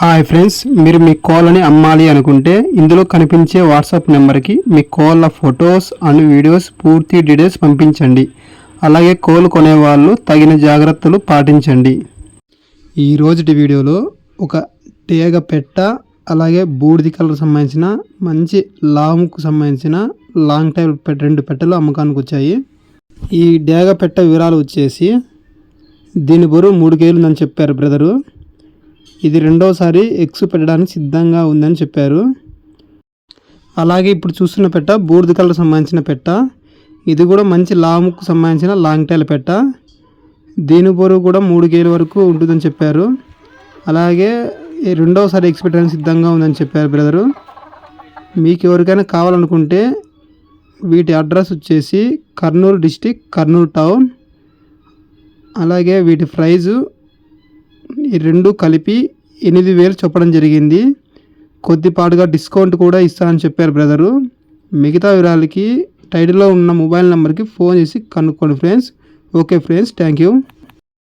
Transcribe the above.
Hi friends మీరు మీ కోళ్ళని అమ్మాలి అనుకుంటే ఇందులో కనిపించే వాట్సాప్ నెంబర్కి మీ కోళ్ళ ఫొటోస్ అండ్ వీడియోస్ పూర్తి డీటెయిల్స్ పంపించండి. అలాగే కోళ్ళు కొనేవాళ్ళు తగిన జాగ్రత్తలు పాటించండి. ఈ రోజుటి వీడియోలో ఒక టేగ పెట్ట అలాగే బూడిది కలర్ సంబంధించిన మంచి లాంగ్కు సంబంధించిన లాంగ్ టైల్ పెట్ట రెండు పెట్టలు అమ్మకానికి వచ్చాయి. ఈ డేగ పెట్ట వివరాలు వచ్చేసి దీని బరువు మూడు కేజీలు ఉందని చెప్పారు బ్రదరు. ఇది రెండోసారి ఎగ్స్ పెట్టడానికి సిద్ధంగా ఉందని చెప్పారు. అలాగే ఇప్పుడు చూస్తున్న పెట్ట బూర్ది కలర్ సంబంధించిన పెట్ట. ఇది కూడా మంచి లాముకు సంబంధించిన లాంగ్ టైల్ పెట్ట. దీని బరువు కూడా మూడు కేజీల వరకు ఉంటుందని చెప్పారు. అలాగే ఈ రెండోసారి ఎగ్స్ పెట్టడానికి సిద్ధంగా ఉందని చెప్పారు బ్రదరు. మీకు ఎవరికైనా కావాలనుకుంటే వీటి అడ్రస్ వచ్చేసి కర్నూలు డిస్టిక్ కర్నూలు టౌన్. అలాగే వీటి ప్రైజు ఈ రెండు కలిపి ఎనిమిది వేలు చెప్పడం జరిగింది. కొద్దిపాటుగా డిస్కౌంట్ కూడా ఇస్తానని చెప్పారు బ్రదరు. మిగతా వివరాలకి టైటిల్లో ఉన్న మొబైల్ నెంబర్కి ఫోన్ చేసి కనుక్కోండి friends. Okay friends thank you.